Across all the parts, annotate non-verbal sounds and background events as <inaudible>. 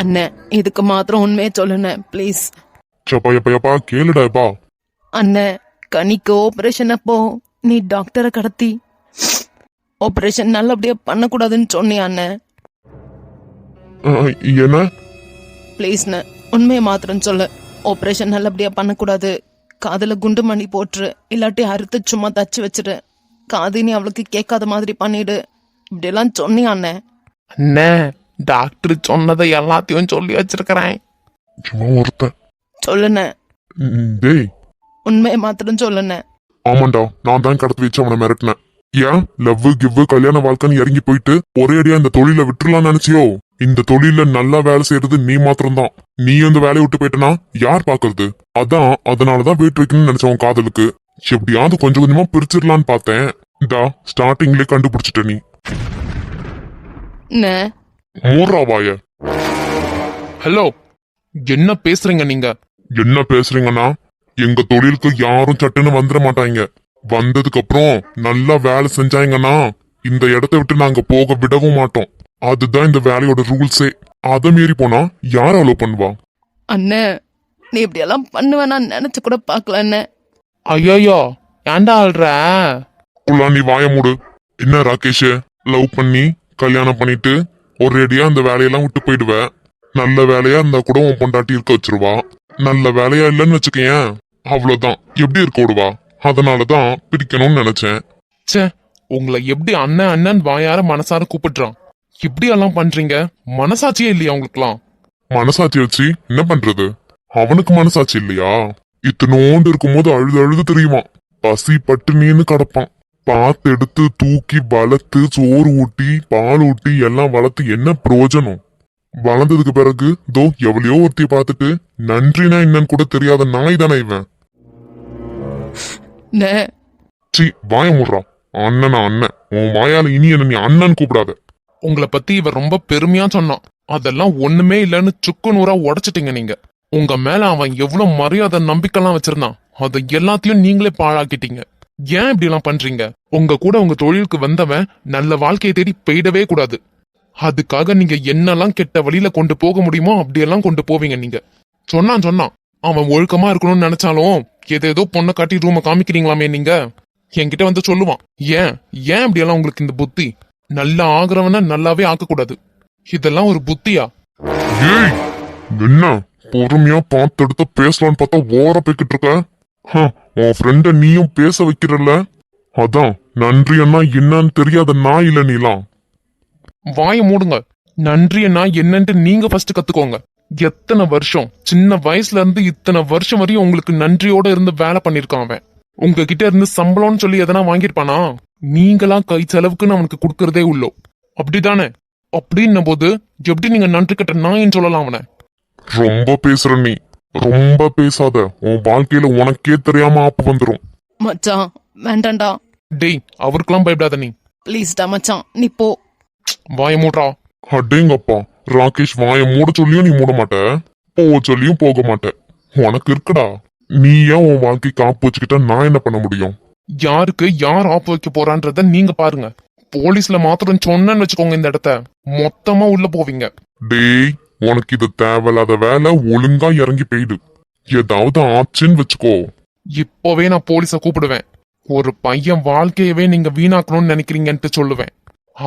அண்ணன் இதுக்கு மாத்திரம் உண்மையை சொல்லுண்ணே ப்ளீஸ் சப்பா எப்பா எப்பா கேளுடா எப்பா. அண்ணன் கனிக்கு ஆபரேஷன் அப்போ நீ டாக்டரை கடத்தி. ஆபரேஷன் நல்லபடியா பண்ணக்கூடாதுன்னு சொன்னியா அண்ணன் என்ன? ப்ளீஸ்ண்ணே உண்மையை மாத்திரம் சொல்லு. ஆபரேஷன் நல்லபடியா பண்ணக்கூடாது. காதுல குண்டு மணி போட்டுரு. இல்லாட்டி அறுத்து சும்மா தச்சு வச்சிரு. காது நீ அவளுக்கு கேட்காத மாதிரி பண்ணிடு. இப்படியெல்லாம் சொன்னியா அண்ணன் அண்ணே டாக்டர் சொன்னதை எல்லாத்தையும் சொல்லி வச்சிருக்கிறேன். சும்மா ஒருத்தன் சொல்லுண்ணே ம், டேய். உண்மையை மாத்திரம் சொல்லுண்ணே ஆமாண்டா நான் தான் கடத்தி வச்சு அவனை மிரட்டினேன். ஏன்? லவ் கிவ் கல்யாண வாழ்க்கைன்னு இறங்கி போயிட்டு ஒரே அடியா இந்த தொழில விட்டுறலாம் நினைச்சியோ? இந்த தொழில நல்லா வேலை செய்யறது நீ மாத்திரம்தான். நீ அந்த வேலையை விட்டு போயிட்டனா யார் பாக்குறது அதான் அதனாலதான் வெயிட் வைக்கணும்னு நினைச்சேன் உன் காதலுக்கு. எப்படியாவது கொஞ்சம் கொஞ்சமா பிரிச்சிடலான்னு பார்த்தேன். இந்தா ஸ்டார்டிங்லயே கண்டுபிடிச்சிட்ட நீ. அண்ணே மூர்றா வாய ஹலோ என்ன பேசுறீங்க நீங்க? என்ன பேசுறீங்கன்னா எங்க தொழிலுக்கு யாரும் சட்டுன்னு வந்துட மாட்டாங்க வந்ததுக்கு அப்புறம் நல்லா வேலை செஞ்சாங்கன்னா இந்த இடத்த விட்டு நாங்க போக விடவும் மாட்டோம். அதுதான் இந்த வேலையோட ரூல்ஸே. அதை மீறி போனா யார் அலோவ் பண்ணுவா? அண்ணே நீ இப்படியெல்லாம் பண்ணுவேன் நான் நினைச்சு கூட பார்க்கல அண்ணே. ஐயோயோ ஏன்டா ஆள்ற குள்ளா நீ வாய மூடு. என்ன ராகேஷ்? லவ் பண்ணி கல்யாணம் பண்ணிட்டு ஒரேடியா அந்த வேலையெல்லாம் விட்டு போயிடுவ. நல்ல வேலையா இருந்தா கூட உன் பொண்டாட்டி இருக்க வச்சிருவா. நல்ல வேலையா இல்லைன்னு வச்சுக்கயேன் அவ்வளவுதான். எப்படி இருக்க விடுவா? அதனாலதான் பிரிக்கணும்னு நினைச்சேன். ச்சே உங்களை எப்படி அண்ணன் அண்ணன் வாயார மனசார கூப்பிடுறான்? இப்படி எல்லாம் பண்றீங்க? மனசாட்சியே இல்லையா உங்களுக்குலாம் மனசாட்சி வச்சு என்ன பண்றது? அவனுக்கு மனசாட்சி இல்லையா? இத்தனோண்டு இருக்கும்போது அழுது அழுது தெரியுமா? பசி பட்டினின்னு கிடப்பான். பார்த்து எடுத்து தூக்கி வளர்த்து சோறு ஊட்டி பால் ஊட்டி எல்லாம் வளர்த்து என்ன பிரயோஜனம்? வளர்ந்ததுக்கு பிறகு தோ எவ்வளையோ ஒருத்திய பார்த்துட்டு நன்றினா என்னன்னு கூட தெரியாத நாய் தானே இவன். சி வாய முடுறான் அண்ணனா அண்ணன். உன் வாயால இனி என்ன நீ அண்ணன் கூப்பிடாத. உங்களை பத்தி இவன் ரொம்ப பெருமையா சொன்னான். அதெல்லாம் ஒண்ணுமே இல்லைன்னு சுக்கு நூறா உடைச்சிட்டீங்க நீங்க. உங்க மேல அவன் எவ்வளவு மரியாதை நம்பிக்கைலாம் வச்சிருந்தான். அதை எல்லாத்தையும் நீங்களே பாழாக்கிட்டீங்க. ஏன் இப்படி எல்லாம் பண்றீங்க? உங்க கூட உங்க தொழிலுக்கு வந்தவன் நல்ல வாழ்க்கையை தேடி போயிடவே கூடாது. அதுக்காக நீங்க என்னெல்லாம் கெட்ட வழியில கொண்டு போக முடியுமோ அப்படியெல்லாம் கொண்டு போவீங்க நீங்க. சொன்னான் சொன்னான். அவன் ஒழுக்கமா இருக்கணும்னு நினைச்சாலும் ஏதேதோ பொண்ணை காட்டி ரூமை காமிக்கிறீங்களாமே நீங்க. என்கிட்ட வந்து சொல்லுவான் ஏன்? ஏன் இப்படியெல்லாம் உங்களுக்கு இந்த புத்தி? நல்லா ஆகுறவன நல்லாவே ஆக்கக்கூடாது. இதெல்லாம் ஒரு புத்தியா? என்ன? பொறுமையா பார்த்து எடுத்து பேசலாம்னு பார்த்தா ஓர போய்கிட்டு இருக்க? ஹ, உன் ஃப்ரெண்ட நீயும் பேச வைக்கிறல்ல? அதான் நன்றி அண்ணா என்னன்னு தெரியாத நான் இல்ல நீலாம். வாயை மூடுங்க. நன்றியன்னா என்னன்ட்டு நீங்க ஃபர்ஸ்ட் கத்துக்கோங்க. எத்தனை வருஷம் சின்ன வயசுல இருந்து இத்தனை வருஷம் வரையும் உங்களுக்கு நன்றியோட இருந்து வேலை பண்ணிருக்கான் அவன். உங்ககிட்ட இருந்து சம்பளம்னு சொல்லி எதனா வாங்கியிருப்பானா? நீங்களா கை செலவுக்குன்னு அவனுக்கு கொடுக்கறதே உள்ளோ. அப்படிதானே? அப்படின்னும் போது எப்படி நீங்க நன்றி கட்ட நாயின்னு சொல்லலாம் அவனை? ரொம்ப பேசுற நீ. ரொம்ப பேசாத. உன் வாழ்க்கையில உனக்கே தெரியாம ஆப்பு வந்துரும். மச்சான் வேண்டாம்டா. டேய் அவருக்கெல்லாம் பயப்படாத நீ. ப்ளீஸ்டா மச்சான் நீ போ. வாயை மூடுறா. அடேங்கப்பா ராகேஷ் வாய மூட சொல்லியும் நீ மூட மாட்ட. போக சொல்லியும் போக மாட்ட. உனக்கு இருக்குடா. நீ ஏன் உன் வாழ்க்கை காப்பு வச்சுக்கிட்டா நான் என்ன பண்ண முடியும்? யாருக்கு யார் ஆப்பு வைக்க போறான்றத நீங்க பாருங்க. போலீஸ்ல மாத்திரம் சொன்னேன்னு வச்சுக்கோங்க இந்த இடத்த. மொத்தமா உள்ள போவீங்க. டேய் உனக்கு இது தேவையில்லாத வேலை ஒழுங்கா இறங்கி போயிடு ஏதாவது ஆச்சுன்னு வச்சுக்கோ. இப்போவே நான் போலீஸ கூப்பிடுவேன். ஒரு பையன் வாழ்க்கையவே நீங்க வீணாக்கணும்னு நினைக்கிறீங்கன்ட்டு சொல்லுவேன்.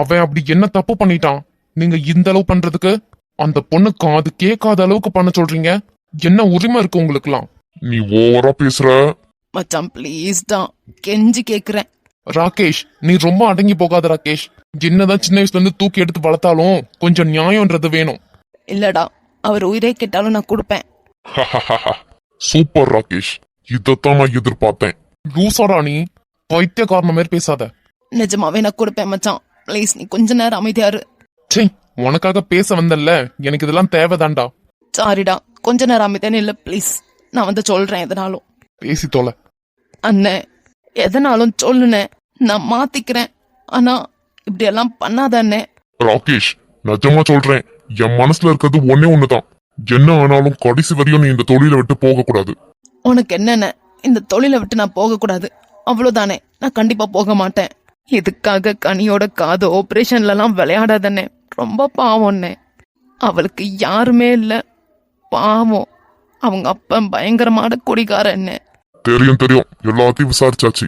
அவன் அப்படி என்ன தப்பு பண்ணிட்டான்? நீங்க இந்த அளவு பண்றதுக்கு? அந்த பொண்ணு காது கேட்காத அளவுக்கு பண்ண சொல்றீங்க? என்ன உரிமை இருக்கு உங்களுக்குலாம் நீ ஓவரா பேசுற? மச்சான் ப்ளீஸ்டா கெஞ்சி கேக்குறேன். ராகேஷ் நீ ரொம்ப அடங்கி போகாத ராகேஷ். என்னதான் சின்ன வயசுல இருந்து தூக்கி எடுத்து வளர்த்தாலும் கொஞ்சம் நியாயம்ன்றது வேணும். இல்லடா அவர் உயிரே கேட்டாலும் நான் கொடுப்பேன். <laughs> சூப்பர் ராகேஷ். இதைத்தான் நான் எதிர்பார்த்தேன். லூசாடா நீ பைத்தியக்காரன மாதிரி பேசாத. நிஜமாவே நான் கொடுப்பேன் மச்சான். ப்ளீஸ் நீ கொஞ்ச நேரம் அமைதியாரு சே உனக்காக பேச வந்தல்ல எனக்கு இதெல்லாம் தேவைதான்டா. சாரிடா கொஞ்ச நேரம் அமைதியானு இல்ல ப்ளீஸ் நான் வந்து சொல்றேன் எதனாலும். பேசி தொலை. அண்ணே எதனாலும் சொல்லுனே நான் மாத்திக்கிறேன். ஆனா இப்படி எல்லாம் பண்ணாத அண்ணே. ராகேஷ் நிஜமா சொல்றேன். என் மனசுல இருக்கிறது ஒன்னே ஒண்ணுதான். என்ன ஆனாலும் கடைசி வரையும் நீ இந்த தொழிலை விட்டு போக கூடாது உனக்கு என்னென்ன? இந்த தொழிலை விட்டு நான் போக கூடாது அவ்வளவுதானே. நான் கண்டிப்பா போக மாட்டேன். இதுக்காக கனியோட காது ஆபரேஷன்ல எல்லாம் விளையாடாதண்ணே. ரொம்ப பாவம்ண்ணே. அவளுக்கு யாருமே இல்ல. பாவம். அவங்க அப்பன் பயங்கரமான குடிகாரன்னு தெரியும் தெரியும். எல்லாத்தையும் விசாரிச்சாச்சு.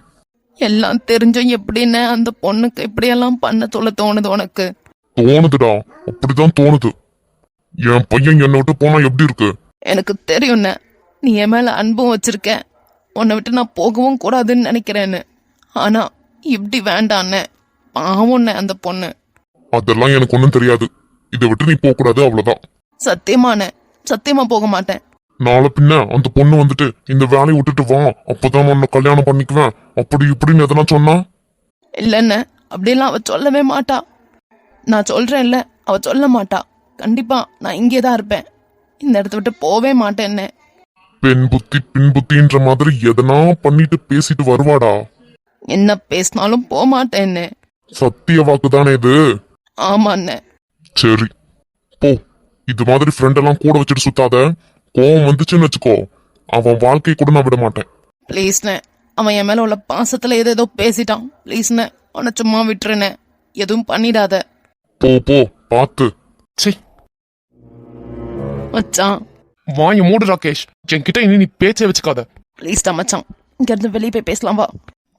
எல்லாம் தெரிஞ்சும் எப்படின்னு அந்த பொண்ணுக்கு இப்படியெல்லாம் பண்ண சொல்ல தோணுது உனக்கு? தோணுதுடா. அப்படிதான் தோணுது. என் பையன் என்னை விட்டு போனா எப்படி இருக்கு? எனக்கு தெரியும்ண்ணே நீ என் மேல அன்பும் வச்சிருக்க. உன்னை விட்டு நான் போகவும் கூடாதுன்னு நினைக்கிறேன்னு. ஆனா இப்படி வேண்டாண்ணே பாவம்ண்ணே அந்த பொண்ணு. அதெல்லாம் எனக்கு ஒண்ணும் தெரியாது. இதை விட்டு நீ போக கூடாது அவ்வளவுதான். சத்தியமாண்ணே சத்தியமா போக மாட்டேன். நாளை பின்ன அந்த பொண்ணு வந்துட்டு இந்த வேலையை விட்டுட்டு வா. அப்பதான் உன்னை கல்யாணம் பண்ணிக்குவேன். அப்படி இப்படின்னு எதனா சொன்னா? இல்லைண்ணே அப்படிலாம் அவ சொல்லவே மாட்டா. நான் சொல்றேன்ல அவ சொல்ல மாட்டா. கண்டிப்பா நான் இங்கே தான் இருப்பேன். இந்த இடத்த விட்டு போவே மாட்டேன்னே பெண் புத்தி பின் புத்தின்ற மாதிரி எதனா பண்ணிட்டு பேசிட்டு வருவாடா. என்ன பேசினாலும் போக மாட்டேன்னே சத்திய வாக்குதானே இது? ஆமாண்ணே சரி. போ. இது மாதிரி ஃப்ரெண்ட் எல்லாம் கூட வச்சுட்டு சுத்தாத. கோவம் வந்துச்சுன்னு வச்சுக்கோ. அவன் வாழ்க்கை கூட நான் விட மாட்டேன். ப்ளீஸ்ண்ணே அவன் என் மேல உள்ள பாசத்துல ஏதோ ஏதோ பேசிட்டான் ப்ளீஸ்ண்ணே அவனை சும்மா விட்டுருண்ணே எதுவும் பண்ணிடாத. போ போ பார்த்து சே மச்சான். வாய மூடு ராகேஷ். என்கிட்ட இனி நீ பேச்சே வச்சுக்காத. ப்ளீஸ்டா மச்சான். இங்க இருந்து வெளியே போய் பேசலாம் வா.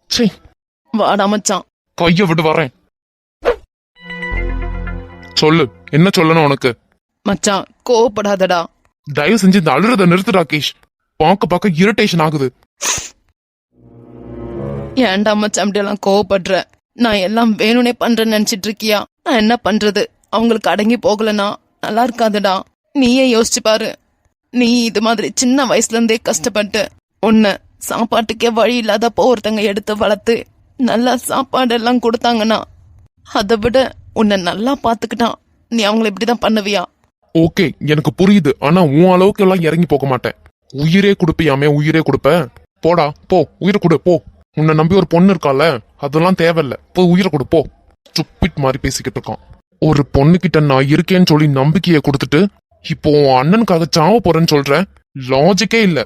சே வாடா மச்சான். கைய விட்டு வரேன். சொல்லு. என்ன சொல்லணும் உனக்கு? மச்சான் கோவப்படாதடா. தயவு செஞ்சு இந்த அழுறத நிறுத்து ராகேஷ். பார்க்க பார்க்க இரிட்டேஷன் ஆகுது. ஏன்டா மச்சான் அப்படியெல்லாம் கோவப்படுற? நான் எல்லாம் வேணும்னே பண்றேன்னு நினைச்சிட்டு இருக்கியா? நான் என்ன பண்றது? அவங்களுக்கு அடங்கி போகலனா நல்லா இருக்காதுடா. நீயே யோசிச்சு பாரு. நீ இது மாதிரி சின்ன வயசுல இருந்தே கஷ்டப்பட்டு உன்னை சாப்பாட்டுக்கே வழி இல்லாதப்போ ஒருத்தங்க எடுத்து வளர்த்து நல்லா சாப்பாடு எல்லாம் கொடுத்தாங்கன்னா அதை விட உன்னை நல்லா பாத்துக்கிட்டான் நீ அவங்கள இப்படிதான் பண்ணுவியா? ஓகே எனக்கு புரியுது. ஆனா உன் அளவுக்கு எல்லாம் இறங்கி போக மாட்டேன். உயிரே கொடுப்பியாமே உயிரே கொடுப்ப? போடா போ. உயிரை கொடு போ. உன்னை நம்பி ஒரு பொண்ணு இருக்கால அதெல்லாம் தேவையில்ல. போய் உயிரை கொடு போ. சுப்பிட் மாதிரி பேசிக்கிட்டு இருக்கான். ஒரு பொண்ணுகிட்ட நான் இருக்கேன்னு சொல்லி நம்பிக்கையை கொடுத்துட்டு இப்போ அண்ணனுக்காக சாவ போறேன்னு சொல்ற? லாஜிக்கே இல்ல.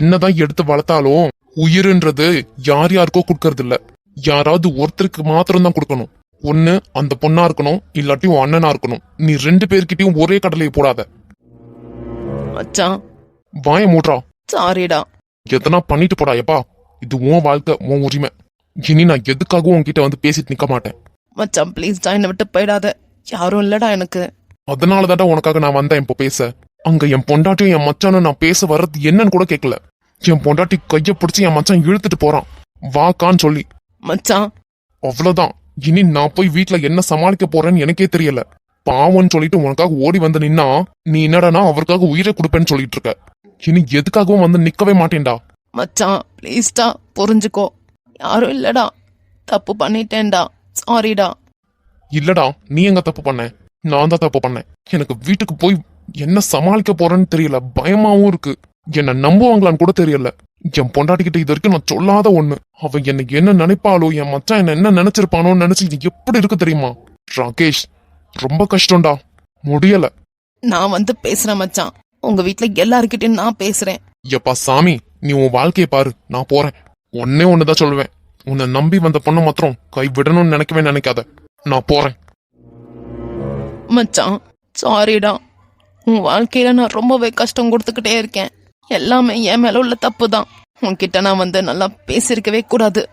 என்னதான் எடுத்து வளர்த்தாலும் உயிருன்றது யார் யாருக்கோ கொடுக்கறது இல்ல யாராவது ஒருத்தருக்கு மாத்திரம் தான் கொடுக்கணும். ஒண்ணு அந்த பொண்ணா இருக்கணும் இல்லாட்டி உன் அண்ணனா இருக்கணும். நீ ரெண்டு பேர்கிட்டயும் ஒரே கடலையை போடாத. மச்சான். வாய மூட்றா. சாரிடா எதனா பண்ணிட்டு போடா எப்பா இது உன் வாழ்க்கை உன் உரிமை. இனி நான் எதுக்காகவும் உன்கிட்ட வந்து பேசிட்டு நிக்க மாட்டேன். மச்சான் ப்ளீஸ்டா என்னை விட்டு போயிடாத. யாரும் இல்லடா எனக்கு. அதனால தான்டா உனக்காக நான் வந்தேன் இப்போ பேச. அங்க என் பொண்டாட்டியும் என் மச்சானும் நான் பேச வர்றது என்னன்னு கூட கேட்கல என் பொண்டாட்டி கைய பிடிச்சி என் மச்சான் இழுத்துட்டு போறான். வாக்கான்னு சொல்லி. மச்சான். அவ்வளவுதான். இனி நான் போய் வீட்ல என்ன சமாளிக்க போறேன்னு எனக்கே தெரியல. பாவம்னு சொல்லிட்டு உனக்காக ஓடி வந்து நின்னா நீ என்னடானா அவருக்காக உயிரை கொடுப்பேன்னு சொல்லிட்டு இருக்க. இனி எதுக்காகவும் வந்து நிக்கவே மாட்டேன்டா. மச்சான் ப்ளீஸ்டா புரிஞ்சுக்கோ. யாரும் இல்லடா. தப்பு பண்ணிட்டேன்டா. சாரிடா இல்லடா நீ எங்க தப்பு பண்ண? நான் தான் தப்பு பண்ணேன். எனக்கு வீட்டுக்கு போய் என்ன சமாளிக்க போறேன்னு தெரியல. பயமாவும் இருக்கு. என்ன நம்புவாங்களான்னு கூட தெரியல. என் பொண்டாட்டிக்கிட்ட இது வரைக்கும் நான் சொல்லாத ஒண்ணு. அவ என்ன என்ன நினைப்பாளோ என் மச்சான் என்ன என்ன நினைச்சிருப்பானோன்னு நினைச்சு இது எப்படி இருக்கு தெரியுமா? ராகேஷ் ரொம்ப கஷ்டம்டா. முடியல. நான் வந்து பேசுறேன் மச்சான். உங்க வீட்ல எல்லார்கிட்டயும் நான் பேசுறேன். எப்பா சாமி நீ உன் வாழ்க்கையை பாரு. நான் போறேன். ஒன்னே ஒண்ணுதான் சொல்லுவேன். உன்னை நம்பி வந்த பொண்ணு மாத்திரம் கை விடணும்னு நினைக்கவே நினைக்காத. நான் போறேன். மச்சான் சாரிடா உன் வாழ்க்கையில நான் ரொம்பவே கஷ்டம் கொடுத்துக்கிட்டே இருக்கேன். எல்லாமே என் மேல உள்ள தப்பு தான் உன்கிட்ட நான் வந்து நல்லா பேசியிருக்கவே கூடாது.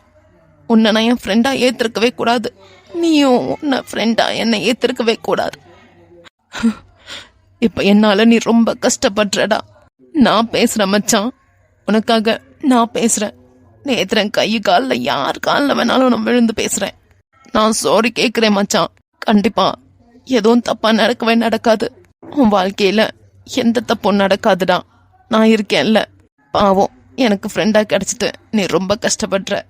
உன்னை நான் என் ஃப்ரெண்டா ஏத்திருக்கவே கூடாது. நீயும் உன்னை ஃப்ரெண்டா என்னை ஏத்திருக்கவே கூடாது. <laughs> இப்ப என்னால நீ ரொம்ப கஷ்டப்படுறடா. நான் பேசுறேன் மச்சான். உனக்காக நான் பேசுறேன். நேத்திரன் கை காலில் யார் காலில் வேணாலும் நான் விழுந்து பேசுறேன். நான் சாரி கேட்குறேன் மச்சான். கண்டிப்பா எதுவும் தப்பா நடக்கவே நடக்காது. உன் வாழ்க்கையில எந்த தப்பும் நடக்காதுடா. நான் இருக்கேன்ல. பாவம் எனக்கு ஃப்ரெண்டா கிடைச்சிட்டு நீ ரொம்ப கஷ்டப்படுற.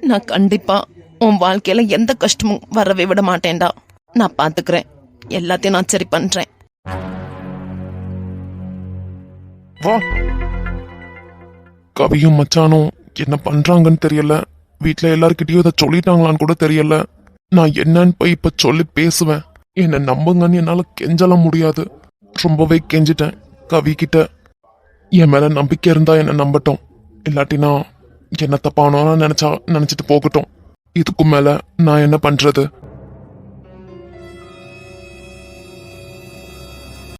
நான் கண்டிப்பா உன் வாழ்க்கையில எந்த கஷ்டமும் வரவே விட மாட்டேன்டா. நான் பாத்துக்கிறேன். எல்லாத்தையும் நான் சரி பண்றேன். கவியும் மச்சானும் என்ன பண்றாங்கன்னு தெரியல. வீட்ல எல்லார்கிட்டயும் இதை சொல்லிட்டாங்களான்னு கூட தெரியல. நான் என்னன்னு போய் இப்ப சொல்லி பேசுவேன். என்ன நம்புங்கன்னு என்னால கெஞ்சலாம் முடியாது. ரொம்பவே கெஞ்சிட்டேன் கவி கிட்ட என் மேல நம்பிக்கை இருந்தா என்ன நம்பட்டும். இல்லாட்டினா என்ன தப்பானோன்னு நினைச்சா நினைச்சிட்டு போகட்டும். இதுக்கு மேல நான் என்ன பண்றது?